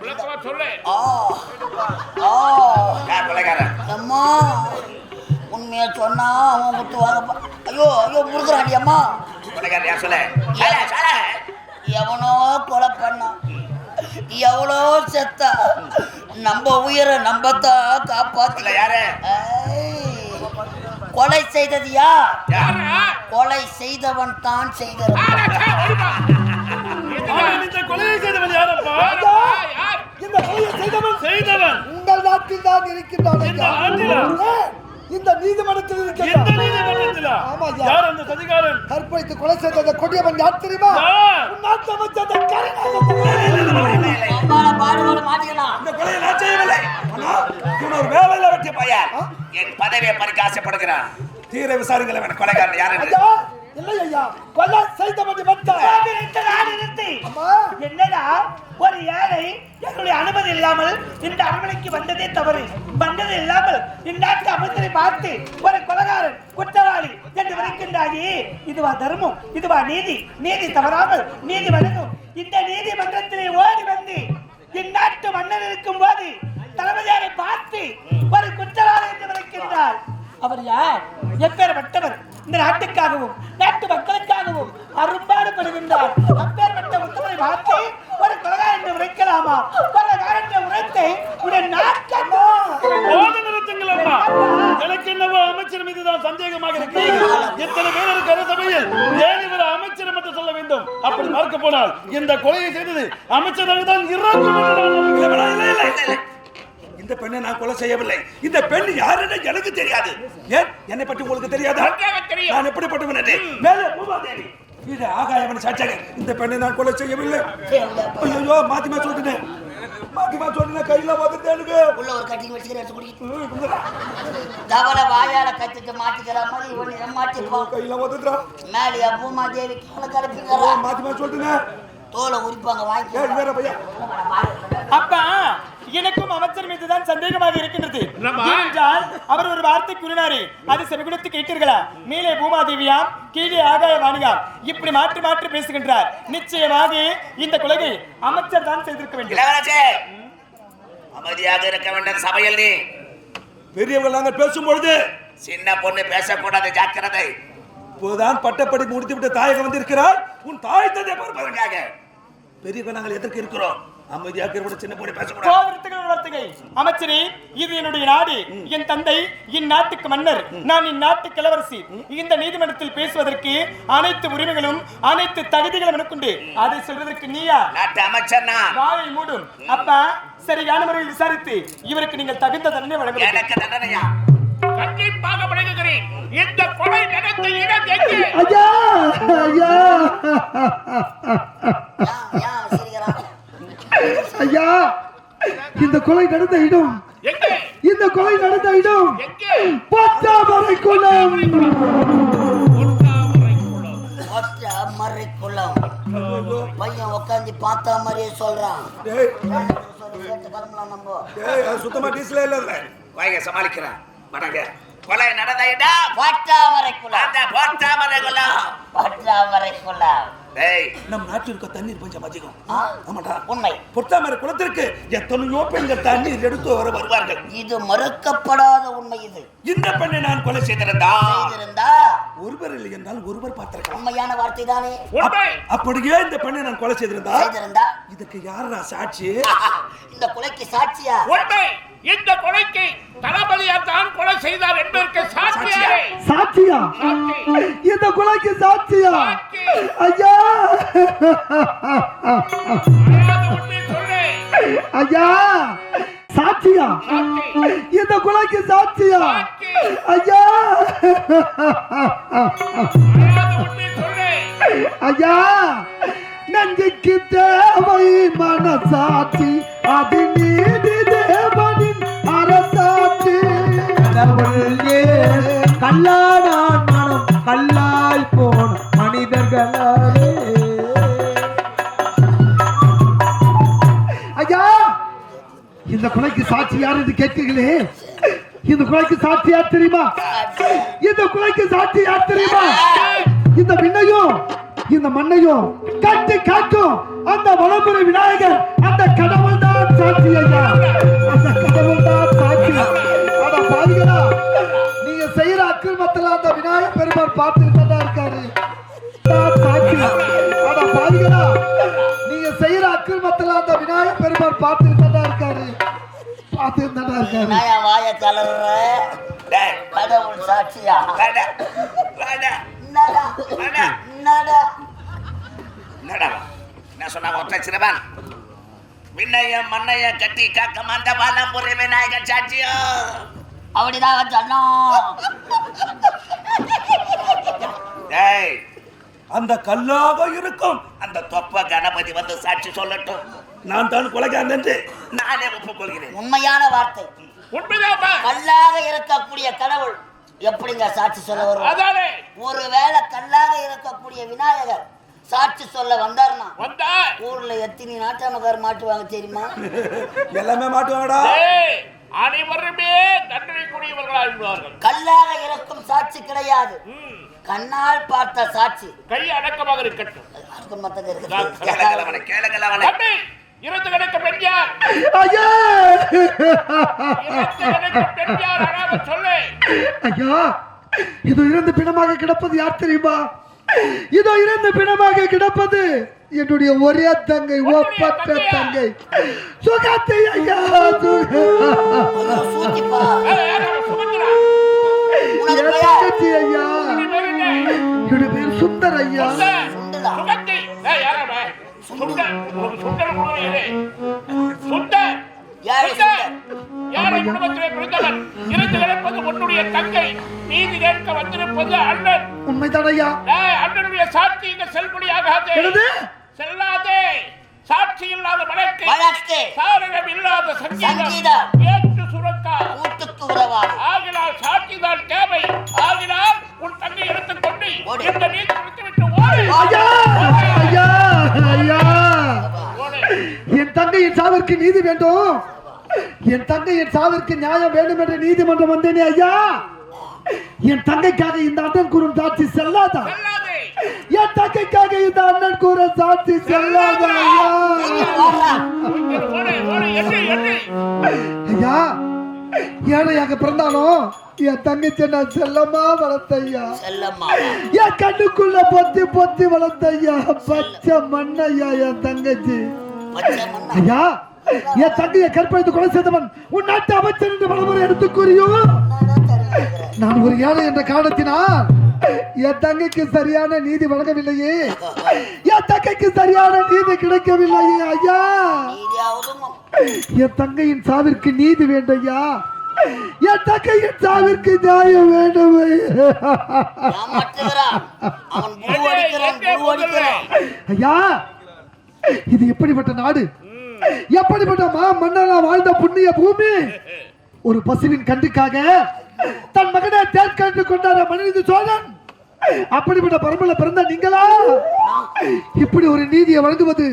விளக்கமா சொல்லு. யார் அம்மா உண்மையை சொன்னா அவன் முத்து வாங்கப்பா ஐயோ ஐயோ முருகிறாண்டி அம்மா. யார் சொல்ல? சொல்ல. எவனோ கொலை பண்ணான் எவ்வளோ செத்தா நம்ம உயிரை நம்பத்தான் காப்பாத்தல யாரு? கொலை செய்தது யார்? கொலை செய்தவன் தான் செய்தவன் யாரப்பா யார்? யார்? இந்த கொலையை செய்தவன் செய்தவன் உங்கள் நாட்டில் தான் இருக்கின்றான் இந்த நீதிமன்றத்தில் எந்த இருக்கின்றான் ஆமா. யார் அந்த சதிகாரன்? கற்பழித்து கொலை செய்த அந்த கொடியவன் யார் தெரியுமா? நாட்டு அமைச்சர் அந்த கருணாகரன். பதவியை பறிக்க ஆசைப்படுகிறான். தீர வேணும் கொலைகாரன் யாரு இல்லை ஐயா கொலை அம்மா. என்னடா? ஒரு ஏழை என்னுடைய அனுமதி இல்லாமல் இந்த அரண்மனைக்கு வந்ததே தவறு. வந்தது இல்லாமல் இந்நாட்டு அமைச்சரை பார்த்து ஒரு கொலகாரன் குற்றவாளி என்று விளைக்கின்றாயே இதுவா தர்மம்? இதுவா நீதி? நீதி தவறாமல் நீதி வழங்கும். இந்த நீதிமன்றத்திலே ஓடி வந்து இந்நாட்டு மன்னர் இருக்கும் போது தளபதியாரை பார்த்து ஒரு குற்றவாளி என்று விளைக்கின்றார் அவர் யார்? எப்பேற்பட்டவர் இந்த நாட்டுக்காகவும் மக்களுக்காகவும் அரும்பாடுபடுகின்றார். அப்பேற்பட்ட உத்தமரை பார்த்து ஒரு கொலகாரன் என்று உரைக்கலாமா? கொலகாரன் என்ற உரைத்தை உடன் நாட்டமா? போத நிறுத்துங்கள் அம்மா. எனக்கு என்னவோ அமைச்சர் மீதுதான் சந்தேகமாக இருக்கிறது எத்தனை பேர் இருக்கிற சபையில் ஏன் இவர் அமைச்சர் மட்டும் சொல்ல வேண்டும். அப்படி பார்க்க போனால் இந்த கொலையை செய்தது அமைச்சராக தான் இருக்கும் இல்லை. இந்த பெண்ணை நான் கொலை செய்யவில்லை. இந்த பெண் யாருன்னு எனக்கு தெரியாது. ஏன்? என்னை பற்றி உங்களுக்கு தெரியாதா. நான் எப்படிப்பட்டவன் என்று மேலே பூமாதேவி இது ஆகாயவன் சாட்சியாக இந்த பெண்ணை நான் கொலை செய்யவில்லை. ஐயோ மாத்திமா சொல்லிட்டேன். மாத்திமா சொல்லிட்டேன் கையில வந்துட்டு எனக்கு. உள்ள ஒரு கட்டிங் வச்சுக்கிற எடுத்து குடி தவளை வாயால கத்திட்டு மாட்டிக்கிற மாதிரி இவன் மாட்டிருப்பான் கையில வந்துட்டா மேலையா பூமா தேவி கீழே கிளப்பிக்கிறா மாத்திமா சொல்லிட்டேன். தோலை உரிப்பாங்க வாங்கி வேற பையா அப்பா எனக்கும் அமைச்சர் மீதுதான் சந்தேகமாக இருக்கின்றது? ஏனென்றால் அவர் ஒரு வார்த்தை கூறினாரே. அது செவிகுடுத்து கேட்டீர்களா? மேலே பூமாதேவியாம் கீழே ஆகாய வாணியாம் இப்படி மாற்றி மாற்றி பேசுகின்றார். நிச்சயமாக இந்த கொலையை அமைச்சர் தான் செய்திருக்க வேண்டும். அமைதியாக இருக்க வேண்டும் சபையில் நீ. பெரியவர்கள் நாங்கள் பேசும்பொழுது சின்ன பொண்ணு பேசக்கூடாது ஜாக்கிரதை. இப்போதான் பட்டப்படி முடித்து விட்டு தாயகம் வந்திருக்கிறார் உன் தாய் தந்தை பார்ப்பதற்காக. பெரியவர்கள் நாங்கள் எதற்கு இருக்கிறோம்? அமைதியாக இருக்கிற சின்ன பொண்ணு பேசக்கூடாது. வார்த்தைகள் அமைச்சரே இது என்னுடைய நாடு. என் தந்தை இந்நாட்டுக்கு மன்னர். நான் இந்நாட்டு கிளவரசி இந்த நீதிமன்றத்தில் பேசுவதற்கு அனைத்து உரிமைகளும் அனைத்து தகுதிகளும் எனக்குண்டு. அதை சொல்வதற்கு நீயா? நாட்டு அமைச்சர் வாயை மூடும். அப்பா சரியான முறையில் விசாரித்து இவருக்கு நீங்கள் தகுந்த தண்டனை வழங்க. எனக்கு தண்டனையா? கண்டிப்பாக வழங்குகிறேன். இந்த கொலை நடந்த இடம் எங்கே? ஐயா ஏன் சிரிக்கிறான் ஐயா இந்த கொலை நடந்த இடம். எங்கே? இந்த கொலை நடந்த இடம். எங்கே? பத்தாமரை குளம் பையன் உட்காந்து பார்த்த மாதிரியே சொல்றான் சுத்தமா டீசலே இல்ல. வாங்க சமாளிக்கிறேன். வணங்க. கொலை நடந்த இடம். பட்டாமரை குளம் அந்த போட்டாமரை குளம் பட்டாமரை குளம் ஏய். நம் நாட்டிற்கு தண்ணீர் பஞ்சம் அதிகம்? ஆமாடா. உண்மை. பொட்டாமரை குளத்திற்கு எத்தனையோ பெண்கள் தண்ணீர் எடுத்து வர வருவார்கள். இது மறுக்கப்படாத உண்மை இது. இந்த பெண்ணை நான் கொலை செய்திருந்தா? செய்திருந்தா? ஒருவர் இல்லை என்றால் ஒருவர் பார்த்திருக்கலாம். உண்மையான வார்த்தை தானே? உண்மை. அப்படியே இந்த பெண்ணை நான் கொலை செய்திருந்தா? செய்திருந்தா? இதுக்கு யாரா சாட்சி? இந்த கொலைக்கு சாட்சியா? உண்மை. இந்த கொலைக்கு தளபதியார் தான் கொலை செய்தார் என்பதற்கு சாட்சியா? சாட்சி. இந்த கொலைக்கு சாட்சியா? சாட்சி. ஐயா. அதாவது உண்மை சொல்லு ஐயா. சாட்சியா? சாட்சி இந்த கொலைக்கு சாட்சியா? சாட்சி ஐயா. அதாவது உண்மை சொல்லு ஐயா. நஞ்சுக்கு தேவை மனசாட்சி அது நீதி. இந்த கொலைக்கு சாட்சி யார் என்று கேட்கிறீங்களே இந்த கொலைக்கு சாட்சி யார் தெரியுமா? இந்த கொலைக்கு சாட்சி யார் தெரியுமா? இந்த விண்ணையும் இந்த மண்ணையும் கட்டி காக்கும் அந்த வளமுறை விநாயகர் அந்த கடவுள் தான் சாட்சி ஐயா. அந்த கடவுள் தான் சாட்சி. ஆனா பாருங்களா நீங்க செய்யற அக்கிரமத்துல அந்த விநாயகர் பெருமாள் பார்த்து பார்த்துட்டு தான் இருக்காரு. நான் வாய டேய், கடவுள் சாட்சியா? என்ன சொன்னாங்க ஒற்றை சிறுவன் விண்ணையம் மண்ணையம் கட்டி காக்க மாந்த பாலம்புரி விநாயகர் சாட்சியோ? அப்படிதான் சொன்னோம். டேய் அந்த கல்லாக இருக்கும். அந்த தொப்ப கணபதி வந்து சாட்சி சொல்லட்டும். நான் தான் கொலைகாரன் என்று நானே ஒப்புக்கொள்கிறேன். உண்மையான வார்த்தை. உண்மைதாப்பா. கல்லாக இருக்கக்கூடிய கடவுள் எப்படிங்க சாட்சி சொல்ல வரும் ஒருவேளை கல்லாக இருக்கக்கூடிய விநாயகர் சாட்சி சொல்ல வந்தார்னா? வந்தா ஊர்ல எத்தனை நாட்டாமக்கார் மாட்டுவாங்க தெரியுமா? எல்லாமே மாட்டுவாங்கடா. ஏய், அனைவருமே தண்டனைக்குரியவர்களாக கல்லாக இருக்கும் சாட்சி கிடையாது. கண்ணால் பார்த்த சாட்சி. கை அடக்கமாக இருக்கட்டும். அதுக்கு மத்தது இறந்து கிடக்க பெண் யார் ஐயா கிடக்க சொல்லு. ஐயா இதோ இறந்து பிணமாக கிடப்பது யார் தெரியுமா? இதோ இறந்து பிணமாக கிடப்பது என்னுடைய ஒரே தங்கை ஒப்பற்ற தங்கை. சுகத்தை ஐயா சுக- சூத்திப்பா ஏய், யார் அவன்? சுமந்திரா உனது என் பெயர் தங்கச்சி ஐயா? என்னுடைய பேர் சுந்தர் ஐயா. உனக்கு சுந்தர் குடும்பம் இது. சுந்தர். யாரு குடும்பத்திலே பிறந்தவன்? இறந்து கிடப்பது உன்னுடைய தங்கை. நீதி கேட்க வந்திருப்பது அண்ணன். உண்மைதான் ஐயா? ஏய், அண்ணனுடைய சாட்சி இங்க செல்படியாகாது? செல்லாதே. சாட்சி இல்லாத வழக்கு இல்லாத சங்கீதம். ஏற்று சுரக்கா. கூட்டுக்கு உறவாடு ஆகினால் சாட்சிதான் தேவை. ஆகினால் உன் தங்கை எடுத்துக்கொண்டு ஓடு. இந்த நீதி என் சாவிற்கு நீதி வேண்டும். என் தங்கையின் சாவிற்கு நியாயம் வேண்டும் என்று நீதிமன்றம் வந்தேனே ஐயா. என் தங்கைக்காக இந்த அண்ணன் கூறும் சாட்சி செல்லாதா? செல்லாதே. என் தங்கைக்காக இந்த அண்ணன் கூறும் சாட்சி செல்லாதா ஐயா? ஏழையாக பிறந்தாலும் என் தங்கச்சி நான் செல்லமா வளர்த்த ஐயா செல்லம்மா. என் கண்ணுக்குள்ள பொத்தி பொத்தி வளர்த்த ஐயா பச்சை மண்ணையா என் தங்கச்சி. ஐயா என் தங்கையை கற்பழித்து கொலை செய்தவன் உன் நாட்டு அமைச்சர் என்று பலமுறை எடுத்து கூறியும்? நான் ஒரு ஏழை என்ற காரணத்தினால் என் தங்கைக்கு சரியான நீதி வழங்கவில்லையே. என் தங்கைக்கு சரியான நீதி கிடைக்கவில்லையே ஐயா. என் தங்கையின் சாவிற்கு நீதி வேண்டும் ஐயா. என் தங்கையின் சாவிற்கு நியாயம் வேண்டும் ஐயா. இது எப்படிப்பட்ட நாடு? எப்படிப்பட்ட மா மன்னனா வாழ்ந்த புண்ணிய பூமி? ஒரு பசுவின் கண்டுக்காக தன் மகனை தேர்கண்டு கொண்டாட மனித சோழன். அப்படிப்பட்ட பரம்பல பிறந்த நீங்களா? இப்படி ஒரு நீதியை வழங்குவது